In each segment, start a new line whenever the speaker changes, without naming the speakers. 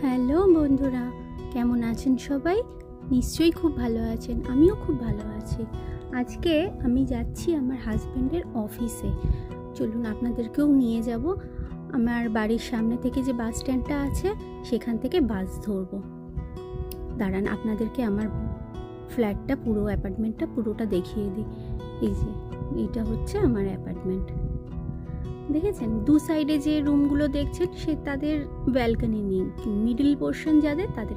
Hello বন্ধুরা, কেমন আছেন সবাই? নিশ্চয়ই খুব ভালো আছেন, আমিও খুব ভালো আছি। আজকে আমি যাচ্ছি আমার হাজব্যান্ডের অফিসে। চলুন আপনাদেরকেও নিয়ে যাব। আমার বাড়ির সামনে থেকে যে বাস স্ট্যান্ডটা আছে, সেখান থেকে বাস ধরবো। দাঁড়ান, আপনাদেরকে আমার ফ্ল্যাটটা, পুরো অ্যাপার্টমেন্টটা, পুরোটা দেখিয়ে দিই। এই যে, এইটা হচ্ছে আমার অ্যাপার্টমেন্ট। দেখেছেন? দু সাইডে যে রুমগুলো দেখছেন, সে তাদের ব্যালকনি নেই। মিডল পোর্শন যাদের, তাদের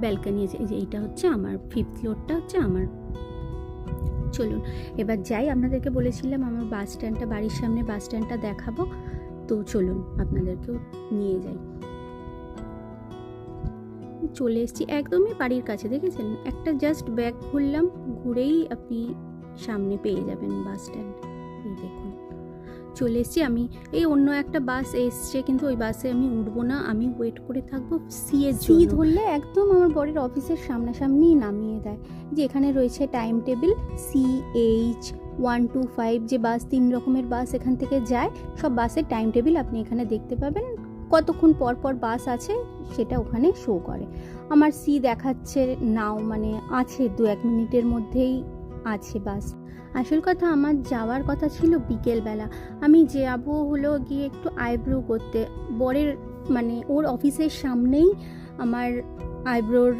ব্যালকনি আছে। যে এইটা হচ্ছে আমার ফিফথ ফ্লোরটা হচ্ছে আমার। চলুন, এবার যাই। আপনাদেরকে বলেছিলাম আমার বাস স্ট্যান্ডটা বাড়ির সামনে বাস স্ট্যান্ডটা দেখাবো। তো চলুন, আপনাদেরকেও নিয়ে যাই। চলে এসেছি একদমই বাড়ির কাছে, দেখেছেন? একটা জাস্ট ব্যাগ ঘুরলাম ঘুরেই আপনি সামনে পেয়ে যাবেন বাস স্ট্যান্ড দেখুন। চলে এসেছি আমি। এই অন্য একটা বাস এসছে কিন্তু ওই বাসে আমি উঠবো না আমি ওয়েট করে থাকব সি এর সি ধরলে একদম আমার বরের অফিসের সামনাসামনিই নামিয়ে দেয়। যে এখানে রয়েছে time table C H one two five যে বাস তিন রকমের বাস এখান থেকে যায় সব বাসের টাইম টেবিল আপনি এখানে দেখতে পাবেন। কতক্ষণ পর পর বাস আছে সেটা ওখানে শো করে। আমার সি দেখাচ্ছে নাও মানে আছে দু এক মিনিটের মধ্যেই আছে বাস আসল কথা আমার যাওয়ার কথা ছিল বিকেলবেলা। আমি যাব হলো গিয়ে একটু আইব্রো করতে। বরের মানে ওর অফিসের সামনেই আমার আইব্রোর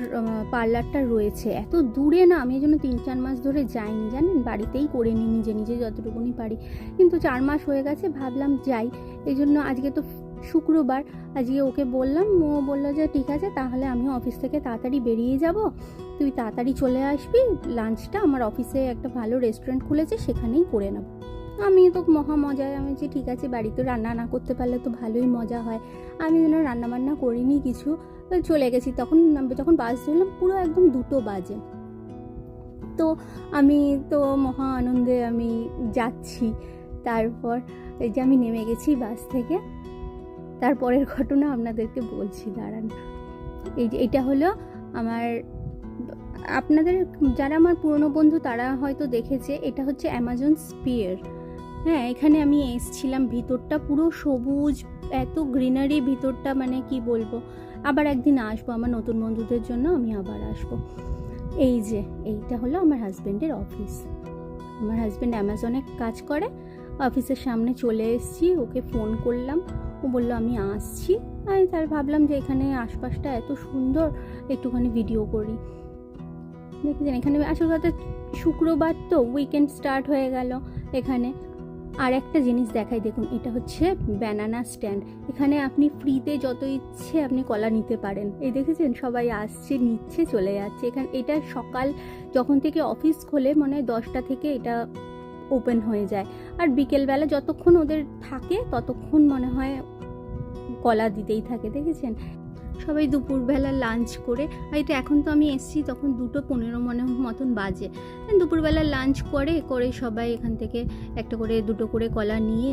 পার্লারটা রয়েছে। এত দূরে না, আমি জন্য তিন চার মাস ধরে যাইনি, জানেন? বাড়িতেই করে নিই নিজে নিজে যতটুকুনি পারি। কিন্তু চার মাস হয়ে গেছে, ভাবলাম যাই। এই জন্য আজকে তো শুক্রবার। আজকে ওকে বললাম ও বলল যে, ঠিক আছে, তাহলে আমি অফিস থেকে তাড়াতাড়ি বেরিয়ে যাব। তুই তাড়াতাড়ি চলে আসবি, লাঞ্চটা আমার অফিসে একটা ভালো রেস্টুরেন্ট খুলেছে, সেখানেই করে নেব। আমি তো মহা মজায়, আমি যে, ঠিক আছে, বাড়িতে রান্না না করতে পারলে তো ভালোই মজা হয়। আমি যেন রান্না বান্না করিনি কিছু চলে গেছি। তখন যখন বাস ধরলাম, পুরো একদম দুটো বাজে। তো আমি, তো মহা আনন্দে আমি যাচ্ছি। তারপর এই যে, আমি নেমে গেছি বাস থেকে। তারপরের ঘটনা আপনাদেরকে বলছি, দাঁড়ান। এই যে, এটা হলো আমার, আপনাদের যারা আমার পুরনো বন্ধু তারা হয়তো দেখেছে, এটা হচ্ছে অ্যামাজন স্পিয়ার হ্যাঁ এখানে আমি এসছিলাম, ভিতরটা পুরো সবুজ, এত গ্রিনারি ভিতরটা মানে কি বলব? আবার একদিন আসব আমার নতুন বন্ধুদের জন্য, আমি আবার আসব। এই যে, এইটা হলো আমার হাজব্যান্ডের অফিস আমার হাজব্যান্ড অ্যামাজনে কাজ করে অফিসের সামনে চলে এসেছি, ওকে ফোন করলাম। ও বলল, আমি আসছি। আমি তার ভাবলাম যে এখানে আশপাশটা এত সুন্দর, একটুখানি ভিডিও করি। দেখেছেন, এখানে আসল কথা শুক্রবার তো উইকেন্ড স্টার্ট হয়ে গেল এখানে। আর একটা জিনিস দেখাই, দেখুন, এটা হচ্ছে ব্যানানা স্ট্যান্ড এখানে আপনি ফ্রিতে যত ইচ্ছে আপনি কলা নিতে পারেন। এই দেখেছেন, সবাই আসছে, নিচ্ছে, চলে যাচ্ছে। এখানে, এটা সকাল যখন থেকে অফিস খোলে, মনে হয় দশটা থেকে এটা ওপেন হয়ে যায়। আর বিকেলবেলা যতক্ষণ ওদের থাকে, ততক্ষণ মনে হয় কলা দিতেই থাকে, দেখেছেন? সবাই দুপুরবেলা লাঞ্চ করে, আর এটা এখন তো আমি এসছি, তখন দুটো পনেরো মনে মতন বাজে। দুপুরবেলা লাঞ্চ করে করে সবাই এখান থেকে একটা করে, দুটো করে কলা নিয়ে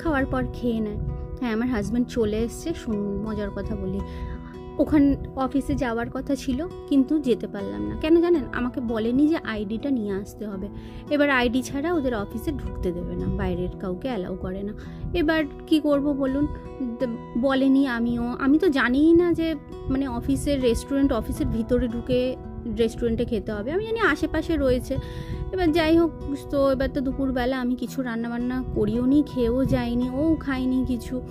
খাওয়ার পর খেয়ে নেয়। হ্যাঁ আমার হাজব্যান্ড চলে এসছে শুনুন মজার কথা বলি। ওখান অফিসে যাওয়ার কথা ছিল, কিন্তু যেতে পারলাম না। কেন জানেন? আমাকে বলেনি যে আইডিটা নিয়ে আসতে হবে। এবার আইডি ছাড়া ওদের অফিসে ঢুকতে দেবে না। বাইরের কাউকে অ্যালাউ করে না। এবার কি করব বলুন? বলেনি আমিও। আমি তো জানিই না যে মানে অফিসের রেস্টুরেন্ট অফিসের ভিতরে ঢুকে রেস্টুরেন্টে খেতে হবে। আমি জানি আশেপাশে রয়েছে। এবার যাই হোক তো এবার তো দুপুরবেলা আমি কিছু রান্নাবান্না করিও নি খেয়েও যাইনি, ও খাইনি কিছু।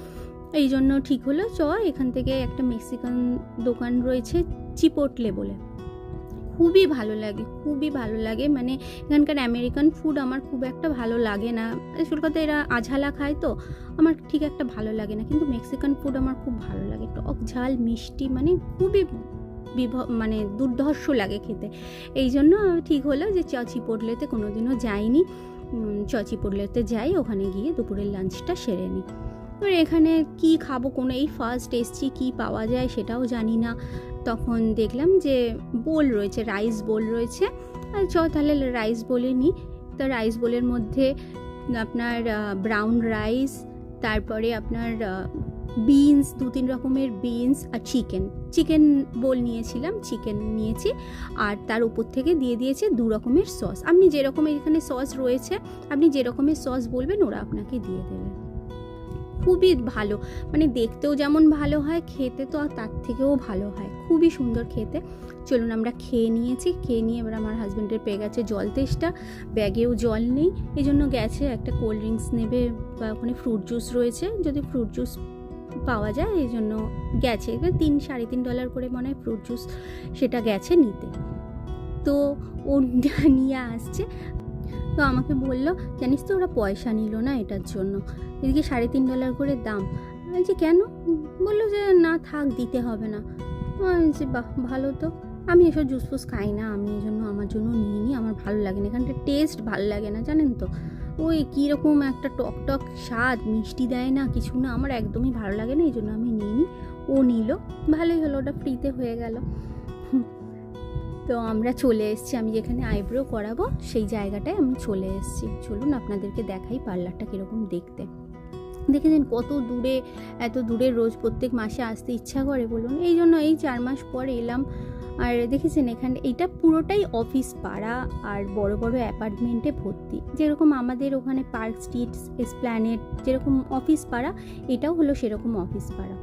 এই জন্য ঠিক হলো চ এখান থেকে একটা মেক্সিকান দোকান রয়েছে চিপোটলে বলে খুবই ভালো লাগে, খুবই ভালো লাগে। মানে এখানকার আমেরিকান ফুড আমার খুব একটা ভালো লাগে না। আসল কথা এরা আঝালা খায় তো, আমার ঠিক একটা ভালো লাগে না। কিন্তু মেক্সিকান ফুড আমার খুব ভালো লাগে। টক ঝাল, মিষ্টি মানে খুবই বিভ মানে দুর্ধর্ষ লাগে খেতে। এই জন্য ঠিক হলো যে চ চিপোটলেতে কোনো দিনও যাইনি চ চিপোটলেতে যাই, ওখানে গিয়ে দুপুরের লাঞ্চটা সেরে নিই। এবার এখানে কি খাব, কোনো এই ফার্স্ট এসছি, কি পাওয়া যায় সেটাও জানি না। তখন দেখলাম যে বোল রয়েছে রাইস বোল রয়েছে। আর চ, তাহলে রাইস বোলে নিই তো রাইস বোলের মধ্যে আপনার ব্রাউন রাইস তারপরে আপনার বিনস দু তিন রকমের বিনস আর চিকেন চিকেন বোল নিয়েছিলাম চিকেন নিয়েছি। আর তার উপর থেকে দিয়ে দিয়েছে দু রকমের সস আপনি যেরকম এখানে সস রয়েছে, আপনি যেরকমের সস বলবেন, ওরা আপনাকে দিয়ে দেবে। খুবই ভালো। মানে দেখতেও যেমন ভালো হয়, খেতে তো তার থেকেও ভালো হয়। খুবই সুন্দর খেতে। চলুন আমরা খেয়ে নিয়েছি। খেয়ে নিয়ে এবার আমার হাজব্যান্ডের পেয়ে গেছে জল তেষ্টা। ব্যাগেও জল নেই। এই জন্য গেছে একটা কোল্ড ড্রিঙ্কস নেবে বা ওখানে ফ্রুট জুস রয়েছে। যদি ফ্রুট জুস পাওয়া যায় এই জন্য গেছে তিন, সাড়ে তিন ডলার করে মনে হয় ফ্রুট জুস সেটা গেছে নিতে। তো ও নিয়ে আসছে। তো আমাকে বলল, জানিস তো ওরা পয়সা নিল না এটার জন্য। এদিকে সাড়ে তিন ডলার করে দাম। বলছি, কেন? বলল যে, না থাক, দিতে হবে না। বলছি, বাহ, ভালো তো। আমি এসব জুস ফুস খাই না। আমি এই জন্য আমার জন্য নিয়ে নিই আমার ভালো লাগে না। এখানটা টেস্ট ভালো লাগে না, জানেন তো। ওই কীরকম একটা টক টক স্বাদ, মিষ্টি দেয় না, কিছু না। আমার একদমই ভালো লাগে না, এই জন্য আমি নিয়ে নিই ও নিল। ভালোই হলো, ওটা ফ্রিতে হয়ে গেল। তো আমরা চলে এসেছি, আমি যেখানে আইব্রো করাবো সেই জায়গাটায় আমি চলে এসেছি। চলুন আপনাদেরকে দেখাই পার্লারটা কীরকম দেখতে। দেখেছেন কত দূরে, এত দূরে রোজ প্রত্যেক মাসে আসতে ইচ্ছা করে বলুন। এই জন্য এই চার মাস পর এলাম। আর দেখেছেন এখানে এটা পুরোটাই অফিস পাড়া আর বড় বড় অ্যাপার্টমেন্টে ভর্তি। যেরকম আমাদের ওখানে পার্ক স্ট্রিট এসপ্ল্যানেট যেরকম অফিস পাড়া, এটাও হলো সেরকম অফিস পাড়া।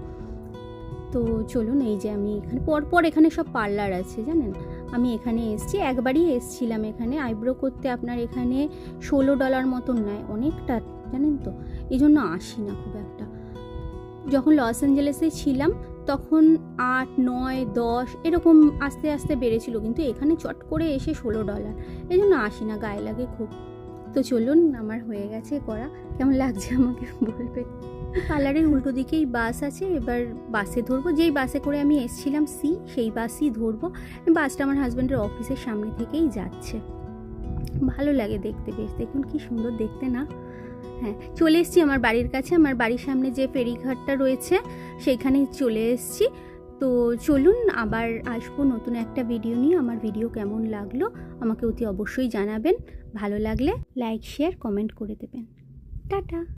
তো চলুন এই যে আমি এখানে, পরপর এখানে সব পার্লার আছে জানেন? আমি এখানে এসেছি, একবারই এসছিলাম এখানে। আইব্রো করতে আপনার এখানে ষোলো ডলার মতন নেয়, অনেকটা, জানেন তো? এই জন্য আসি না খুব একটা। যখন লস অ্যাঞ্জেলেসে ছিলাম, তখন আট, নয়, দশ, এরকম আস্তে আস্তে বেড়েছিল, কিন্তু এখানে চট করে এসে ষোলো ডলার। এই জন্য আসি না, গায়ে লাগে খুব। তো চলুন, আমার হয়ে গেছে করা। কেমন লাগছে আমাকে বলবে পার্লারের উল্টো দিকেই বাস আছে, এবার বাসে ধরবো। যেই বাসে করে আমি এসছিলাম সি, সেই বাসই ধরবো। বাসটা আমার হাজব্যান্ডের অফিসের সামনে থেকেই যাচ্ছে। ভালো লাগে দেখতে বেশ। দেখুন কি সুন্দর দেখতে না? হ্যাঁ চলে এসেছি আমার বাড়ির কাছে। আমার বাড়ির সামনে যে ফেরিঘাটটা রয়েছে সেইখানেই চলে এসেছি। তো চলুন, আবার আসব নতুন একটা ভিডিও নিয়ে। আমার ভিডিও কেমন লাগল, আমাকে অতি অবশ্যই জানাবেন। ভালো লাগলে লাইক শেয়ার কমেন্ট করে দেবেন। টাটা!